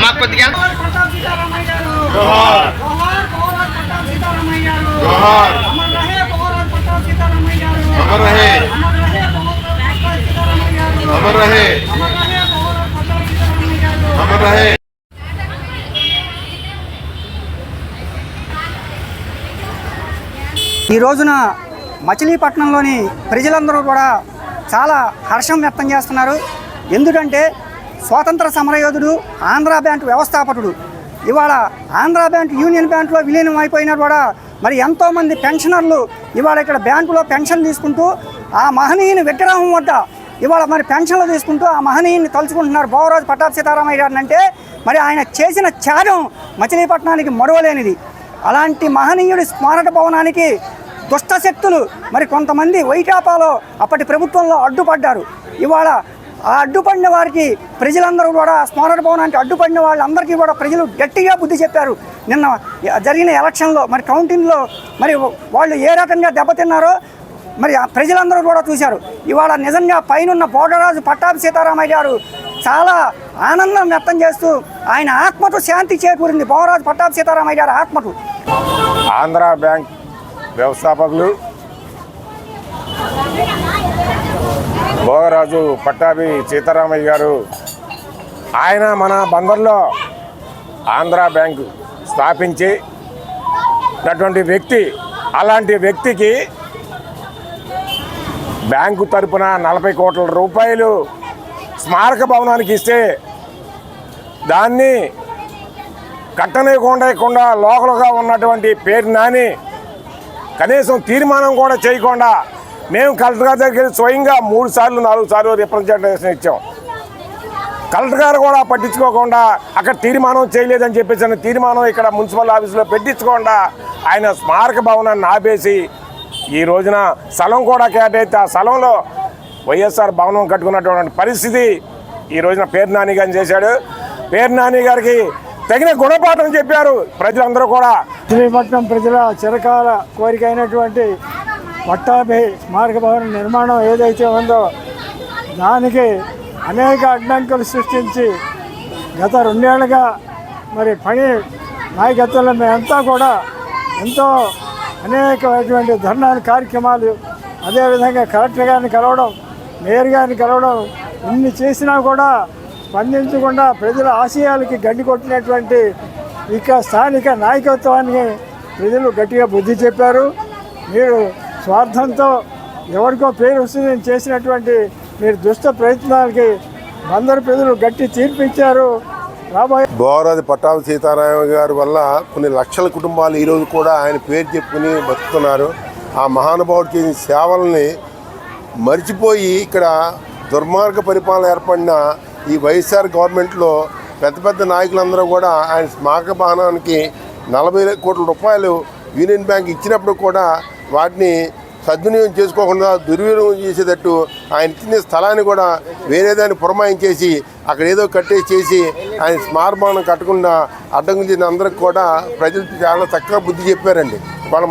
మాకు కొద్దిగా अमर रहे अमर रहे अमर रहे ఈ రోజున మచిలీపట్నంలోని ప్రజలందరూ కూడా చాలా హర్షం వ్యక్తం చేస్తున్నారు ఎందుకంటే స్వాతంత్ర సమరయోధుడు ఆంధ్రా బ్యాంక్ వ్యవస్థాపకుడు ఇవాళ ఆంధ్రా బ్యాంక్ యూనియన్ బ్యాంకులో విలీనం అయిపోయినా కూడా మరి ఎంతోమంది పెన్షనర్లు ఇవాళ ఇక్కడ బ్యాంకులో పెన్షన్ తీసుకుంటూ ఆ మహనీయుని విగ్రహం వద్ద ఇవాళ మరి పెన్షన్లు తీసుకుంటూ ఆ మహనీయుని తలుచుకుంటున్నారు బోవరాజు పట్టాభి సీతారామయ్య గారిని అంటే మరి ఆయన చేసిన త్యాగం మచిలీపట్నానికి మరువలేనిది. అలాంటి మహనీయుడి స్మారక భవనానికి దుష్ట శక్తులు మరి కొంతమంది వైకాపాలో అప్పటి ప్రభుత్వంలో అడ్డుపడ్డారు. ఇవాళ ఆ అడ్డుపడిన వారికి ప్రజలందరూ కూడా స్మారక భవనానికి అడ్డుపడిన వాళ్ళందరికీ కూడా ప్రజలు గట్టిగా బుద్ధి చెప్పారు. నిన్న జరిగిన ఎలక్షన్లో మరి కౌంటింగ్లో మరి వాళ్ళు ఏ రకంగా దెబ్బతిన్నారో మరి ఆ ప్రజలందరూ కూడా చూశారు. ఇవాళ నిజంగా పైనున్న భోగరాజు పట్టాభి సీతారామయ్య గారు చాలా ఆనందం వ్యక్తం చేస్తూ ఆయన ఆత్మకు శాంతి చేకూరింది. భోగరాజు పట్టాభి సీతారామయ్య గారి ఆత్మకు ఆంధ్ర బ్యాంక్ వ్యవస్థాపకులు భోగరాజు పట్టాభి సీతారామయ్య గారు ఆయన మన బందర్లో ఆంధ్ర బ్యాంకు స్థాపించినటువంటి వ్యక్తి అలాంటి వ్యక్తికి బ్యాంకు తరపున నలభై కోట్ల రూపాయలు స్మారక భవనానికి ఇస్తే దాన్ని కట్టనీయకుండా లోకలుగా ఉన్నటువంటి పేరు నాని కనీసం తీర్మానం కూడా చేయకుండా మేము కలెక్టర్ గారి దగ్గర స్వయంగా మూడు సార్లు నాలుగు సార్లు రిప్రజెంటేషన్ ఇచ్చాం. కలెక్టర్ గారు కూడా పట్టించుకోకుండా అక్కడ తీర్మానం చేయలేదని చెప్పేసి తీర్మానం ఇక్కడ మున్సిపల్ ఆఫీసులో పెట్టించకుండా ఆయన స్మారక భవనాన్ని ఆపేసి ఈ రోజున స్థలం కూడా కేటాయితే ఆ స్థలంలో వైఎస్ఆర్ భవనం కట్టుకున్నటువంటి పరిస్థితి ఈ రోజున పేరు నాని గారిని చేశాడు. పేరు నాని గారికి తగిన గుణపాఠం చెప్పారు. ప్రజలందరూ కూడా శ్రీపట్నం ప్రజల చిరకాల కోరిక అయినటువంటి పట్టాభి స్మారక భవన నిర్మాణం ఏదైతే ఉందో దానికి అనేక అడ్డంకులు సృష్టించి గత రెండేళ్ళుగా మరి పని నాయకత్వంలో మేమంతా కూడా ఎంతో అనేకమైనటువంటి ధర్నాలు కార్యక్రమాలు అదేవిధంగా కలెక్టర్ గారిని కలవడం మేయర్ గారిని కలవడం ఇన్ని చేసినా కూడా స్పందించకుండా ప్రజల ఆశయాలకి గడ్డి కొట్టినటువంటి ఇక స్థానిక నాయకత్వాన్ని ప్రజలు గట్టిగా బుద్ధి చెప్పారు. మీరు స్వార్థంతో ఎవరికో పేరు వస్తుందని చేసినటువంటి మీరు దుష్ట ప్రయత్నాలకి అందరు ప్రజలు గట్టి తీర్పిచ్చారు. బోరాది పట్టాభి సీతారామ గారి వల్ల కొన్ని లక్షల కుటుంబాలు ఈరోజు కూడా ఆయన పేరు చెప్పుకుని బతుకుతున్నారు. ఆ మహానుభావుడు చేసిన సేవల్ని మర్చిపోయి ఇక్కడ దుర్మార్గ పరిపాలన ఏర్పడిన ఈ వైఎస్ఆర్ గవర్నమెంట్లో పెద్ద పెద్ద నాయకులందరూ కూడా ఆయన స్మారక భవనానికి నలభై కోట్ల రూపాయలు యూనియన్ బ్యాంక్ ఇచ్చినప్పుడు కూడా వాటిని సద్వినియోగం చేసుకోకుండా దుర్వినియోగం చేసేటట్టు ఆయన ఇచ్చిన స్థలాన్ని కూడా వేరే దాన్ని పురమాయించేసి అక్కడ ఏదో కట్టేసి చేసి ఆయన స్మారమానం కట్టకుండా అడ్డంకులు చేసిన అందరికి కూడా ప్రజలు చాలా చక్కగా బుద్ధి చెప్పారండి. వాళ్ళ